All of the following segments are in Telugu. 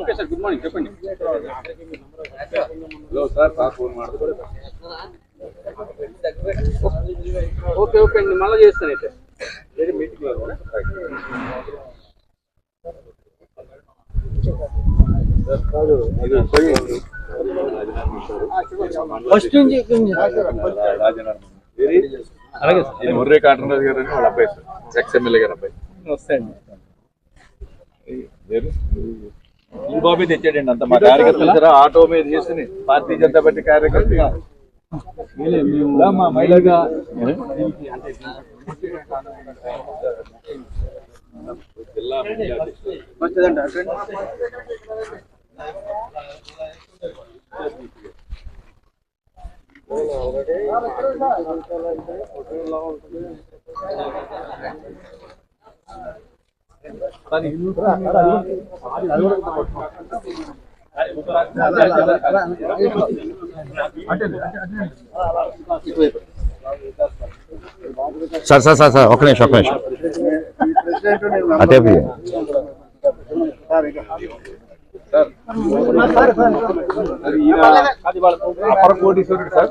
ఓకే సార్ గుడ్ మార్నింగ్ చెప్పండి. హలో సార్ సార్ ఫోన్ మాట్లాడుకోలేదు. ఓకే ఓకే అండి. మళ్ళీ చేస్తాను అయితే. వేరే మీటింగ్ ఫస్ట్ నుంచి అలాగే సార్ ముర్రే గారు అని వాళ్ళ అబ్బాయి సార్ ఎక్స్ఎమ్మెల్యే గారు అబ్బాయి. వస్తాయండి. ఈ బాబే తెచ్చాడండి అంత మా కార్యకర్తలు. ఆటో మీద చేసి భారతీయ జనతా పార్టీ కార్యకర్తగా. మా మహిళగా. సార్ సార్ సార్ సార్ ఒక నిమిషం ఒక నిమిషం అదే ప్రియ. అపర కోటీశ్వరుడు సార్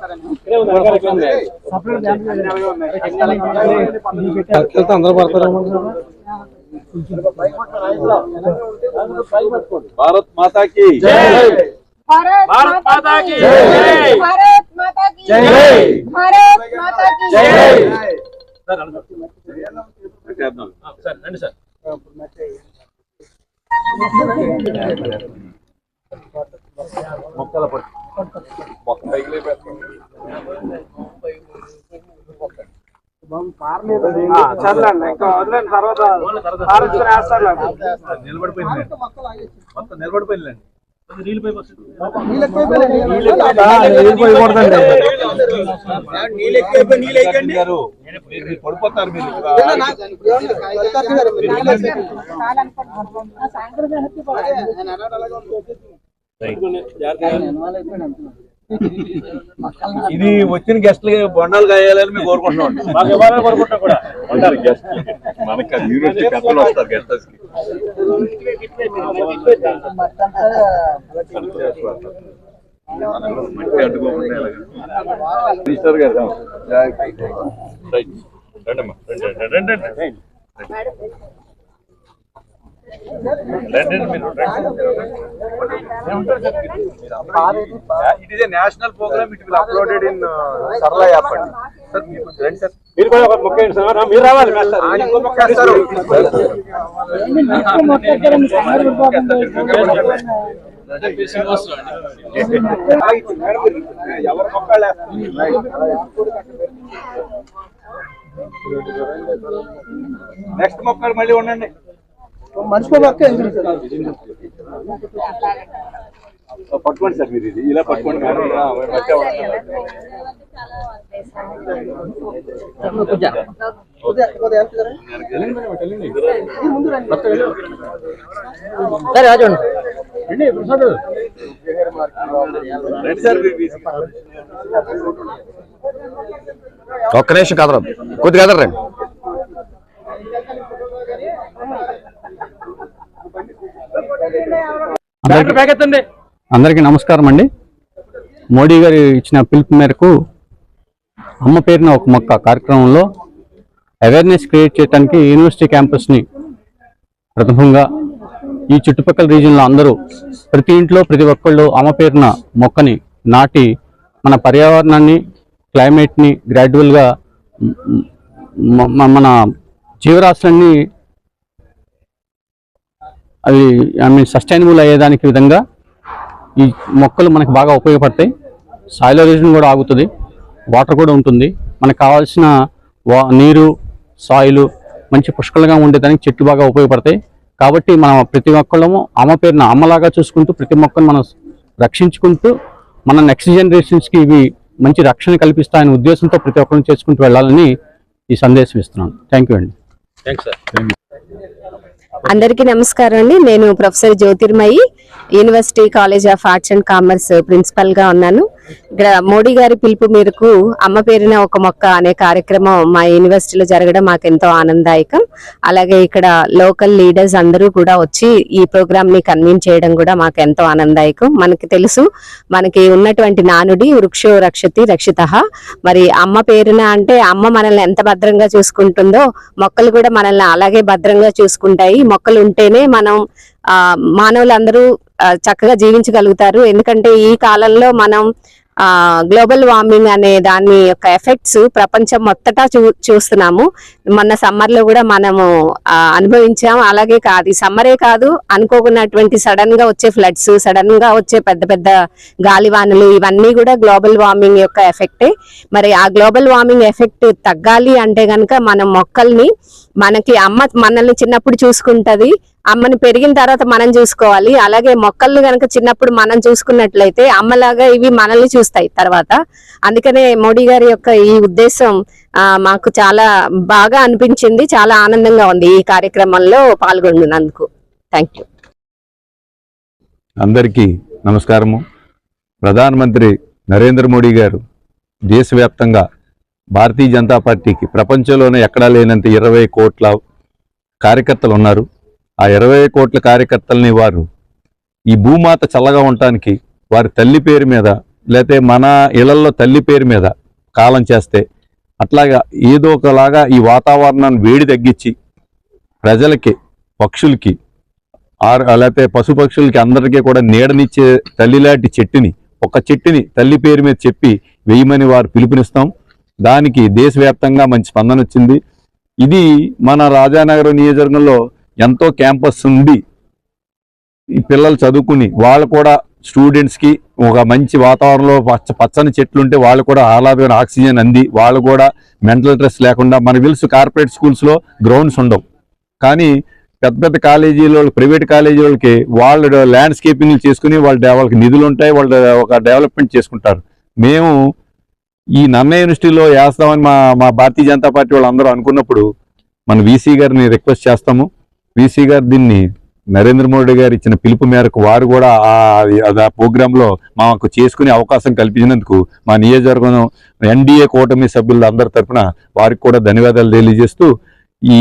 అందరూ పడతారేమో భారత్ మాతాకి భారత్ మాతాకి భారత్ మాతాకి భారత్ మాతాకి సార్ రండి సార్. మొక్కల పట్టు. మొక్క పైకి లేపేస్తాం. చదలండి ఇంకా వదిలేండి తర్వాత ఆలోచన వేస్తారు నిలబడిపోయింది మొత్తం నిలబడిపోయింది గారు మీరు మీరు పడిపోతారు మీరు ఇది వచ్చిన గెస్ట్లకి బొండాలు కాయాలని మేము కోరుకుంటున్నాం కోరుకుంటున్నాం కూడా. ఉంటారు గెస్ట్ మనకి యూనివర్సిటీ పెద్దలు వస్తారు మట్టి? మినిస్టర్ గారు. రండమ్మా, రండి, రండి, రండి, రండి. రండి, రండి, మీరు it is a national programme it will uploaded in Sarala app అండి. సార్ మీరు కొంచెం రండి సార్ మీరు కూడా ఒక సార్ మీరు రావాలి. ఎవరు? మొక్కలు నెక్స్ట్ మొక్కలు మళ్ళీ ఉండండి. మర్చిపో మొక్క పట్టుకోండి సార్ మీరు ఇది. ఇలా పట్టుకోండి. సరే రాజు రండి. ఒక్క నిమిషం కదరా కొద్దిగా కదరండి అందరికీ నమస్కారం అండి. మోడీ గారు ఇచ్చిన పిలుపు మేరకు అమ్మ పేరున ఒక మొక్క కార్యక్రమంలో అవేర్నెస్ క్రియేట్ చేయడానికి యూనివర్సిటీ క్యాంపస్ని ప్రథమంగా ఈ చుట్టుపక్కల రీజియన్లో అందరూ ప్రతి ఇంట్లో ప్రతి ఒక్కళ్ళు అమ్మ పేరున మొక్కని నాటి మన పర్యావరణాన్ని క్లైమేట్ని గ్రాడ్యువల్గా మన జీవరాశులన్నీ అవి ఐ మీన్ సస్టైనబుల్ అయ్యేదానికి విధంగా ఈ మొక్కలు మనకు బాగా ఉపయోగపడతాయి. సాయిల్ ఎరోజన్ కూడా ఆగుతుంది. వాటర్ కూడా ఉంటుంది. మనకు కావాల్సిన వా నీరు సాయిల్ మంచి పుష్కలంగా ఉండేదానికి చెట్లు బాగా ఉపయోగపడతాయి. కాబట్టి మనం ప్రతి ఒక్కళ్ళము అమ్మ పేరున అమ్మలాగా చూసుకుంటూ ప్రతి మొక్కను మనం రక్షించుకుంటూ మన నెక్స్ట్ జనరేషన్స్కి ఇవి మంచి రక్షణ కల్పిస్తాయనే ఉద్దేశంతో ప్రతి ఒక్కరిని చేసుకుంటూ వెళ్ళాలని ఈ సందేశం ఇస్తున్నాను. థ్యాంక్ యూ అండి. అందరికీ నమస్కారం అండి. నేను professor Jyothirmayi university college of arts and commerce ప్రిన్సిపల్గా ఉన్నాను. ఇక్కడ మోడీ గారి పిలుపు మేరకు అమ్మ పేరున ఒక మొక్క అనే కార్యక్రమం మా యూనివర్సిటీలో జరగడం మాకు ఎంతో ఆనందదాయకం అలాగే ఇక్కడ లోకల్ లీడర్స్ అందరూ కూడా వచ్చి ఈ ప్రోగ్రామ్ని కన్వీన్ చేయడం కూడా మాకు ఎంతో ఆనందదాయకం మనకి తెలుసు మనకి ఉన్నటువంటి నానుడి వృక్షో రక్షతి రక్షిత. మరి అమ్మ పేరున అంటే అమ్మ మనల్ని ఎంత భద్రంగా చూసుకుంటుందో మొక్కలు కూడా మనల్ని అలాగే భద్రంగా చూసుకుంటాయి. మొక్కలు ఉంటేనే మనం ఆ మానవులందరూ ఆ, చక్కగా జీవించగలుగుతారు. ఎందుకంటే ఈ కాలంలో మనం గ్లోబల్ వార్మింగ్ అనే దాని యొక్క ఎఫెక్ట్స్ ప్రపంచం మొత్తటా చూ చూస్తున్నాము. మొన్న సమ్మర్లో కూడా మనము అనుభవించాము అలాగే కాదు ఈ సమ్మరే కాదు అనుకోకున్నటువంటి సడన్గా వచ్చే ఫ్లడ్స్ సడన్గా వచ్చే పెద్ద పెద్ద గాలివానలు ఇవన్నీ కూడా గ్లోబల్ వార్మింగ్ యొక్క ఎఫెక్టే. మరి ఆ గ్లోబల్ వార్మింగ్ ఎఫెక్ట్ తగ్గాలి అంటే కనుక మనం మొక్కల్ని మనకి అమ్మ మనల్ని చిన్నప్పుడు చూసుకుంటది. అమ్మని పెరిగిన తర్వాత మనం చూసుకోవాలి. అలాగే మొక్కల్ని కనుక చిన్నప్పుడు మనం చూసుకున్నట్లయితే అమ్మలాగా ఇవి మనల్ని చూస్తాయి తర్వాత. అందుకనే మోడీ గారి యొక్క ఈ ఉద్దేశం మాకు చాలా బాగా అనిపించింది. చాలా ఆనందంగా ఉంది ఈ కార్యక్రమంలో పాల్గొన్నందుకు. Thank you. అందరికీ నమస్కారము. ప్రధానమంత్రి నరేంద్ర మోడీ గారు దేశవ్యాప్తంగా భారతీయ జనతా పార్టీకి ప్రపంచంలోనే ఎక్కడా లేనంత ఇరవై కోట్ల కార్యకర్తలు ఉన్నారు. ఆ ఇరవై కోట్ల కార్యకర్తలని వారు ఈ భూమాత చల్లగా ఉండటానికి వారి తల్లి పేరు మీద లేకపోతే మన ఇళ్ళలో తల్లి పేరు మీద కాలం చేస్తే అట్లాగా ఏదో ఒకలాగా ఈ వాతావరణాన్ని వేడి తగ్గించి ప్రజలకి పక్షులకి ఆరు లేకపోతే పశుపక్షులకి అందరికీ కూడా నీడనిచ్చే తల్లిలాంటి చెట్టుని ఒక చెట్టుని తల్లి పేరు మీద చెప్పి వేయమని వారు పిలుపునిస్తాం. దానికి దేశవ్యాప్తంగా మంచి స్పందన వచ్చింది ఇది మన రాజానగరం నియోజకవర్గంలో ఎంతో క్యాంపస్ ఉంది ఈ పిల్లలు చదువుకుని వాళ్ళు కూడా స్టూడెంట్స్కి ఒక మంచి వాతావరణంలో పచ్చ పచ్చని చెట్లు ఉంటే వాళ్ళు కూడా ఆహ్లాదమైన ఆక్సిజన్ అంది. వాళ్ళు కూడా మెంటల్ స్ట్రెస్ లేకుండా మనకు తెలుసు కార్పొరేట్ స్కూల్స్లో గ్రౌండ్స్ ఉండవు. కానీ పెద్ద పెద్ద కాలేజీలో ప్రైవేట్ కాలేజీ వాళ్ళకి వాళ్ళు ల్యాండ్స్కేపింగ్లు చేసుకుని వాళ్ళ వాళ్ళకి నిధులు ఉంటాయి. వాళ్ళు ఒక డెవలప్మెంట్ చేసుకుంటారు. మేము ఈ నన్న యూనివర్సిటీలో వేస్తామని మా మా భారతీయ జనతా పార్టీ వాళ్ళు అందరూ అనుకున్నప్పుడు మన వీసీ గారిని రిక్వెస్ట్ చేస్తాము. వీసీ గారు దీన్ని నరేంద్ర మోడీ గారు ఇచ్చిన పిలుపు మేరకు వారు కూడా ఆ ప్రోగ్రాంలో మాకు చేసుకునే అవకాశం కల్పించినందుకు మా నియోజకవర్గం ఎన్డీఏ కూటమి సభ్యులందరి తరఫున వారికి కూడా ధన్యవాదాలు తెలియజేస్తూ ఈ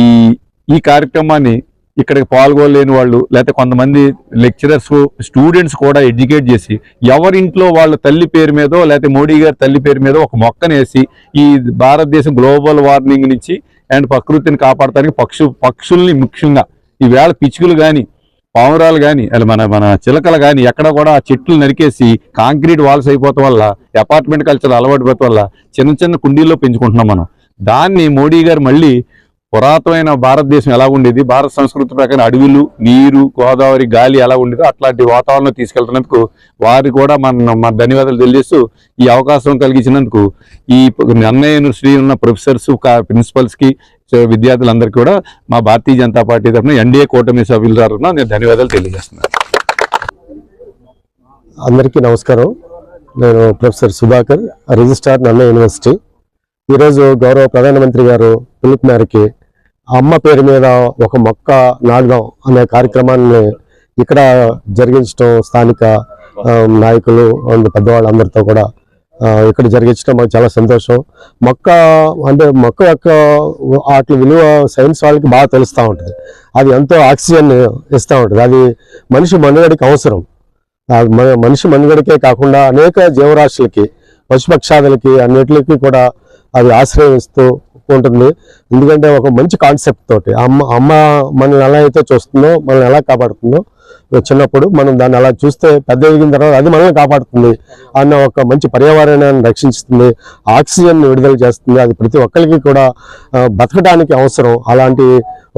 ఈ కార్యక్రమాన్ని ఇక్కడికి పాల్గొనలేని వాళ్ళు లేకపోతే కొంతమంది లెక్చరర్స్ స్టూడెంట్స్ కూడా ఎడ్యుకేట్ చేసి ఎవరింట్లో వాళ్ళ తల్లి పేరు మీదో లేకపోతే మోడీ గారి తల్లి పేరు మీదో ఒక మొక్కనేసి ఈ భారతదేశం గ్లోబల్ వార్మింగ్ నుంచి అండ్ ప్రకృతిని కాపాడటానికి పక్షు పక్షుల్ని ముఖ్యంగా ఈవేళ పిచ్చుకలు కానీ పావురాలు కానీ అలా మన మన చిలకలు కానీ ఎక్కడ కూడా ఆ చెట్లు నరికేసి కాంక్రీట్ వాల్స్ అయిపోతాం వల్ల అపార్ట్మెంట్ కల్చర్ అలవాటు పోవటం వల్ల చిన్న చిన్న కుండీల్లో పెంచుకుంటున్నాం మనం. దాన్ని మోడీ గారు మళ్ళీ పురాతనమైన భారతదేశం ఎలా ఉండేది భారత సంస్కృతి ప్రకారం అడవులు నీరు గోదావరి గాలి ఎలా ఉండేదో అట్లాంటి వాతావరణం తీసుకెళ్తున్నందుకు వారికి కూడా మన మన ధన్యవాదాలు తెలియజేస్తూ ఈ అవకాశం కలిగించినందుకు ఈ అన్నయ్య యూనివర్సిటీ ఉన్న ప్రొఫెసర్స్ ప్రిన్సిపల్స్కి సో విద్యార్థులందరికీ కూడా మా భారతీయ జనతా పార్టీ తరఫున ఎన్డీఏ కూటమి సభ్యుల తరఫున నేను ధన్యవాదాలు తెలియజేస్తున్నాను అందరికీ నమస్కారం. నేను ప్రొఫెసర్ సుధాకర్ రిజిస్ట్రార్ నల్ల యూనివర్సిటీ. ఈరోజు గౌరవ ప్రధానమంత్రి గారు పిలుపు మేరకి అమ్మ పేరు మీద ఒక మొక్క నాటుదాం అనే కార్యక్రమాన్ని ఇక్కడ జరిగించడం స్థానిక నాయకులు అండ్ పెద్దవాళ్ళందరితో కూడా ఇక్కడ జరిగించడం మాకు చాలా సంతోషం. మొక్క అంటే మొక్క యొక్క వాటి విలువ సైన్స్ వాళ్ళకి బాగా తెలుస్తూ ఉంటుంది. అది ఎంతో ఆక్సిజన్ ఇస్తూ ఉంటుంది. అది మనిషి మనుగడికి అవసరం. మనిషి మనుగడకే కాకుండా అనేక జీవరాశులకి పశుపక్షాదులకి అన్నిటికీ కూడా అది ఆశ్రయిస్తూ ఉంటుంది. ఎందుకంటే ఒక మంచి కాన్సెప్ట్ తోటి అమ్మ అమ్మ మనల్ని ఎలా అయితే చూస్తుందో మనల్ని ఎలా కాపాడుతుందో చిన్నప్పుడు మనం దాన్ని అలా చూస్తే పెద్ద ఎదిగిన తర్వాత అది మనల్ని కాపాడుతుంది అన్న ఒక మంచి పర్యావరణాన్ని రక్షిస్తుంది ఆక్సిజన్ విడుదల చేస్తుంది. అది ప్రతి ఒక్కరికి కూడా బతకడానికి అవసరం. అలాంటి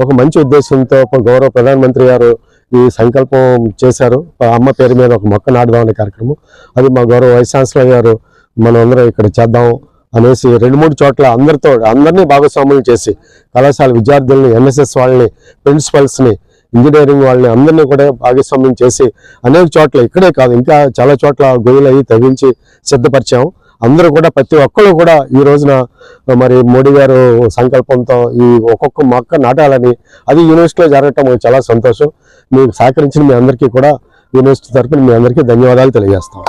ఒక మంచి ఉద్దేశంతో గౌరవ ప్రధానమంత్రి గారు ఈ సంకల్పం చేశారు. అమ్మ పేరు మీద ఒక మొక్క నాటుదాం అనే కార్యక్రమం. అది మా గౌరవ వైస్ ఛాన్సలర్ గారు మనం అందరం ఇక్కడ చేద్దాం అనేసి రెండు మూడు చోట్ల అందరితో అందరినీ భాగస్వాములు చేసి కళాశాల విద్యార్థుల్ని ఎన్ఎస్ఎస్ వాళ్ళని ప్రిన్సిపల్స్ని ఇంజనీరింగ్ వాళ్ళని అందరినీ కూడా భాగస్వామ్యం చేసి అనేక చోట్ల ఇక్కడే కాదు ఇంకా చాలా చోట్ల గొయ్యలు అయ్యి తగ్గించి సిద్ధపరిచాము అందరూ కూడా ప్రతి ఒక్కరు కూడా ఈ రోజున మరి మోడీ గారు సంకల్పంతో ఈ ఒక్కొక్క మొక్క నాటాలని అది యూనివర్సిటీలో జరగటం చాలా సంతోషం. మీకు సహకరించిన మీ అందరికీ కూడా యూనివర్సిటీ తరపున మీ అందరికీ ధన్యవాదాలు తెలియజేస్తాం.